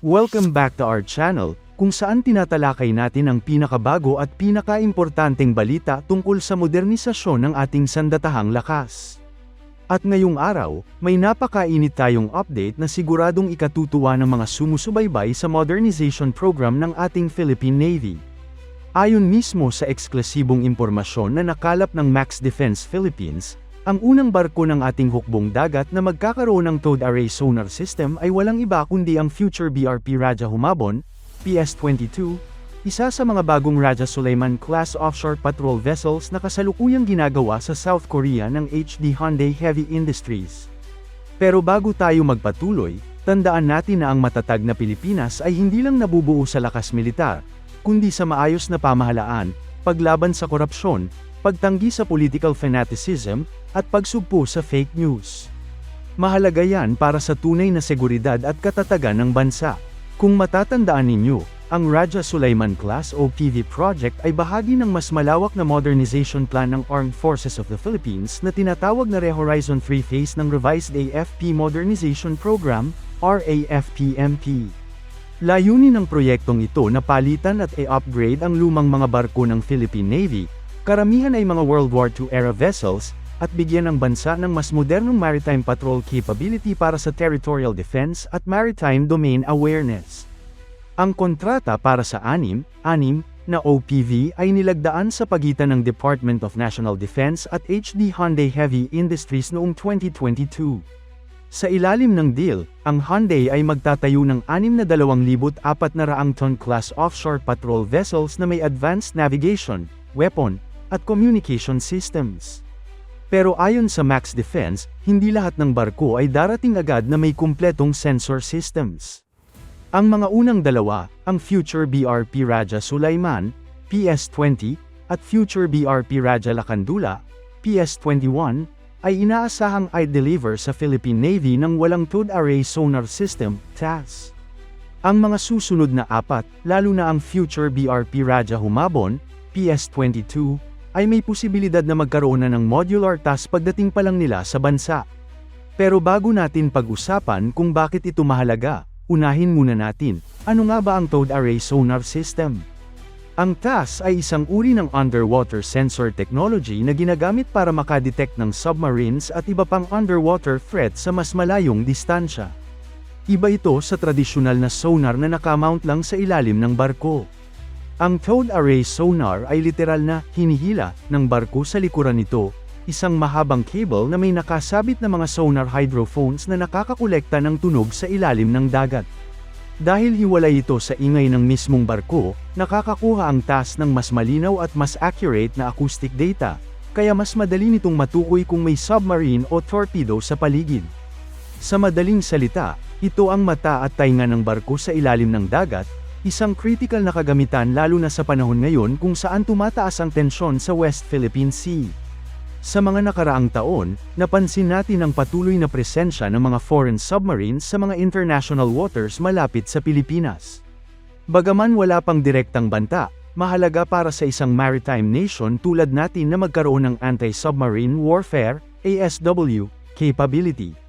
Welcome back to our channel, kung saan tinatalakay natin ang pinakabago at pinakaimportanteng balita tungkol sa modernisasyon ng ating sandatahang lakas. At ngayong araw, may napakainit tayong update na siguradong ikatutuwa ng mga sumusubaybay sa modernization program ng ating Philippine Navy. Ayon mismo sa eksklusibong impormasyon na nakalap ng Max Defense Philippines, ang unang barko ng ating hukbong dagat na magkakaroon ng towed array sonar system ay walang iba kundi ang future BRP Raja Humabon, PS-22, isa sa mga bagong Raja Suleiman class offshore patrol vessels na kasalukuyang ginagawa sa South Korea ng HD Hyundai Heavy Industries. Pero bago tayo magpatuloy, tandaan natin na ang matatag na Pilipinas ay hindi lang nabubuo sa lakas militar, kundi sa maayos na pamahalaan, paglaban sa korupsyon, pagtanggi sa political fanaticism, at pagsugpo sa fake news. Mahalaga yan para sa tunay na seguridad at katatagan ng bansa. Kung matatandaan ninyo, ang Raja Sulaiman Class OPV project ay bahagi ng mas malawak na modernization plan ng Armed Forces of the Philippines na tinatawag na Re-Horizon 3 Phase ng Revised AFP Modernization Program, RAFPMP. Layunin ng proyektong ito na palitan at i-upgrade ang lumang mga barko ng Philippine Navy, karamihan ay mga World War II era vessels, at bigyan ng bansa ng mas modernong maritime patrol capability para sa territorial defense at maritime domain awareness. Ang kontrata para sa anim, anim, na OPV ay nilagdaan sa pagitan ng Department of National Defense at HD Hyundai Heavy Industries noong 2022. Sa ilalim ng deal, ang Hyundai ay magtatayo ng 6,200 ton class offshore patrol vessels na may advanced navigation, weapon, at communication systems. Pero ayon sa Max Defense, hindi lahat ng barko ay darating agad na may kumpletong sensor systems. Ang mga unang dalawa, ang Future BRP Raja Sulaiman, PS-20, at Future BRP Raja Lakandula, PS-21, ay inaasahang i-deliver sa Philippine Navy ng walang towed array sonar system, TAS. Ang mga susunod na apat, lalo na ang Future BRP Raja Humabon, PS-22, ay may posibilidad na magkaroon na ng modular TAS pagdating pa lang nila sa bansa. Pero bago natin pag-usapan kung bakit ito mahalaga, unahin muna natin, ano nga ba ang towed array sonar system? Ang TAS ay isang uri ng underwater sensor technology na ginagamit para makadetect ng submarines at iba pang underwater threat sa mas malayong distansya. Iba ito sa tradisyonal na sonar na nakamount lang sa ilalim ng barko. Ang towed array sonar ay literal na hinihila ng barko sa likuran nito, isang mahabang cable na may nakasabit na mga sonar hydrophones na nakakakolekta ng tunog sa ilalim ng dagat. Dahil hiwalay ito sa ingay ng mismong barko, nakakakuha ang TAS ng mas malinaw at mas accurate na acoustic data, kaya mas madali nitong matukoy kung may submarine o torpedo sa paligid. Sa madaling salita, ito ang mata at tainga ng barko sa ilalim ng dagat, Isang critical na kagamitan lalo na sa panahon ngayon kung saan tumataas ang tensyon sa West Philippine Sea. Sa mga nakaraang taon, napansin natin ang patuloy na presensya ng mga foreign submarines sa mga international waters malapit sa Pilipinas. Bagaman wala pang direktang banta, mahalaga para sa isang maritime nation tulad natin na magkaroon ng anti-submarine warfare, ASW, capability.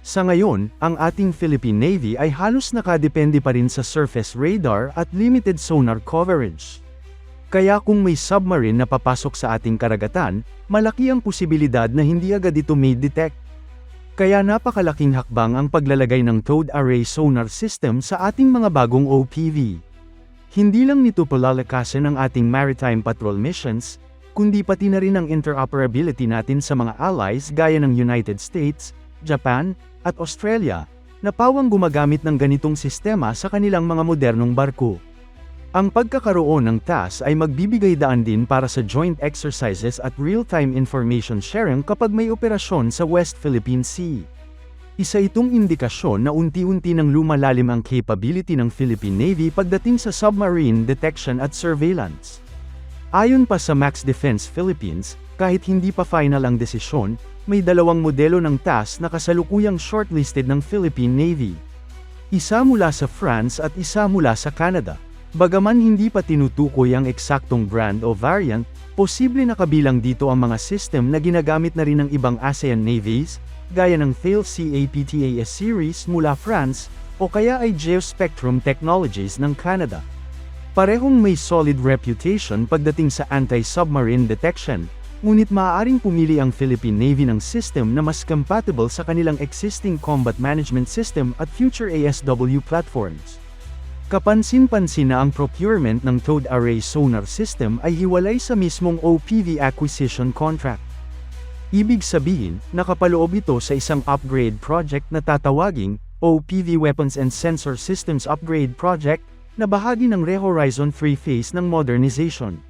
Sa ngayon, ang ating Philippine Navy ay halos nakadepende pa rin sa surface radar at limited sonar coverage. Kaya kung may submarine na papasok sa ating karagatan, malaki ang posibilidad na hindi agad ito may detect. Kaya napakalaking hakbang ang paglalagay ng towed array sonar system sa ating mga bagong OPV. Hindi lang nito palalakasan ang ating maritime patrol missions, kundi pati na rin ang interoperability natin sa mga allies gaya ng United States, Japan, at Australia, na pawang gumagamit ng ganitong sistema sa kanilang mga modernong barko. Ang pagkakaroon ng TAS ay magbibigay daan din para sa joint exercises at real-time information sharing kapag may operasyon sa West Philippine Sea. Isa itong indikasyon na unti-unti nang lumalalim ang capability ng Philippine Navy pagdating sa submarine detection at surveillance. Ayon pa sa Max Defense Philippines, kahit hindi pa final ang desisyon, may dalawang modelo ng TAS na kasalukuyang shortlisted ng Philippine Navy. Isa mula sa France at isa mula sa Canada. Bagaman hindi pa tinutukoy ang eksaktong brand o variant, posible na kabilang dito ang mga system na ginagamit na rin ng ibang ASEAN navies, gaya ng Thales CAPTAS series mula France, o kaya ay Geospectrum Technologies ng Canada. Parehong may solid reputation pagdating sa anti-submarine detection, ngunit maaaring pumili ang Philippine Navy ng system na mas compatible sa kanilang existing combat management system at future ASW platforms. Kapansin-pansin na ang procurement ng towed array sonar system ay hiwalay sa mismong OPV acquisition contract. Ibig sabihin, nakapaloob ito sa isang upgrade project na tatawaging OPV Weapons and Sensor Systems Upgrade Project na bahagi ng Re-Horizon 3 phase ng modernization.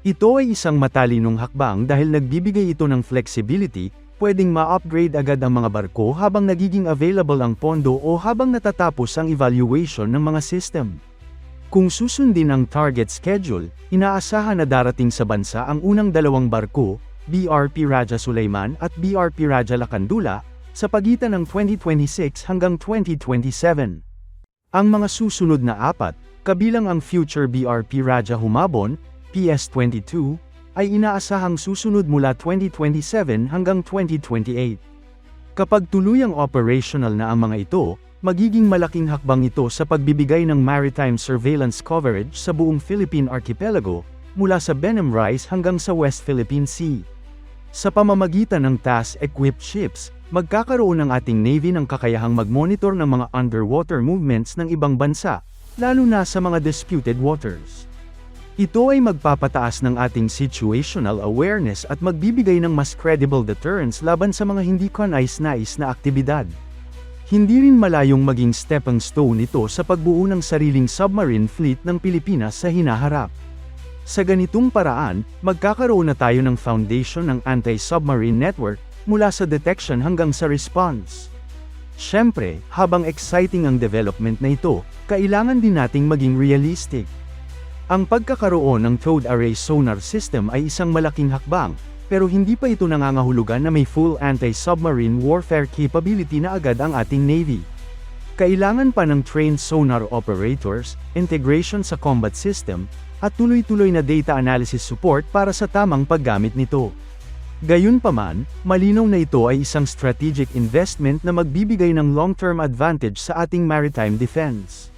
Ito ay isang matalinong hakbang dahil nagbibigay ito ng flexibility, pwedeng ma-upgrade agad ang mga barko habang nagiging available ang pondo o habang natatapos ang evaluation ng mga system. Kung susundin ang target schedule, inaasahan na darating sa bansa ang unang dalawang barko, BRP Raja Sulaiman at BRP Raja Lakandula, sa pagitan ng 2026 hanggang 2027. Ang mga susunod na apat, kabilang ang future BRP Raja Humabon, PS22, ay inaasahang susunod mula 2027 hanggang 2028. Kapag tuluyang operational na ang mga ito, magiging malaking hakbang ito sa pagbibigay ng maritime surveillance coverage sa buong Philippine Archipelago, mula sa Benham Rise hanggang sa West Philippine Sea. Sa pamamagitan ng task-equipped ships, magkakaroon ng ating Navy ng kakayahang mag-monitor ng mga underwater movements ng ibang bansa, lalo na sa mga disputed waters. Ito ay magpapataas ng ating situational awareness at magbibigay ng mas credible deterrence laban sa mga hindi kanais-nais na aktibidad. Hindi rin malayong maging stepping stone ito sa pagbuo ng sariling submarine fleet ng Pilipinas sa hinaharap. Sa ganitong paraan, magkakaroon na tayo ng foundation ng anti-submarine network, mula sa detection hanggang sa response. Siyempre, habang exciting ang development na ito, kailangan din nating maging realistic. Ang pagkakaroon ng towed array sonar system ay isang malaking hakbang, pero hindi pa ito nangangahulugan na may full anti-submarine warfare capability na agad ang ating Navy. Kailangan pa ng trained sonar operators, integration sa combat system, at tuloy-tuloy na data analysis support para sa tamang paggamit nito. Gayunpaman, malinaw na ito ay isang strategic investment na magbibigay ng long-term advantage sa ating maritime defense.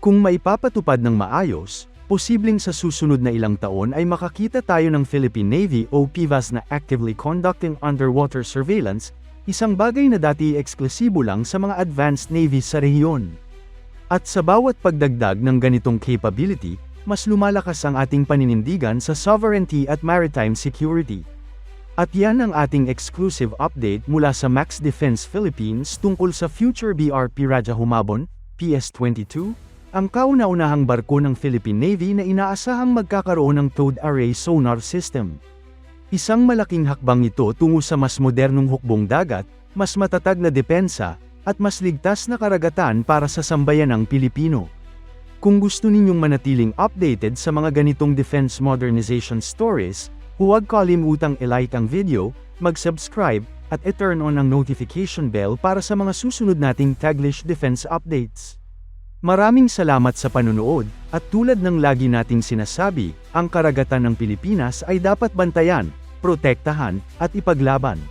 Kung maipapatupad ng maayos, posibleng sa susunod na ilang taon ay makakita tayo ng Philippine Navy o PIVAS na actively conducting underwater surveillance, isang bagay na dati eksklusibo lang sa mga advanced navies sa rehiyon. At sa bawat pagdagdag ng ganitong capability, mas lumalakas ang ating paninindigan sa sovereignty at maritime security. At yan ang ating exclusive update mula sa Max Defense Philippines tungkol sa future BRP Raja Humabon, PS-22, ang kauna-unahang barko ng Philippine Navy na inaasahang magkakaroon ng towed array sonar system. Isang malaking hakbang ito tungo sa mas modernong hukbong dagat, mas matatag na depensa, at mas ligtas na karagatan para sa sambayanang Pilipino. Kung gusto ninyong manatiling updated sa mga ganitong defense modernization stories, huwag kalimutang i-like ang video, mag-subscribe, at i-turn on ang notification bell para sa mga susunod nating Taglish Defense Updates. Maraming salamat sa panunood, at tulad ng lagi nating sinasabi, ang karagatan ng Pilipinas ay dapat bantayan, protektahan, at ipaglaban.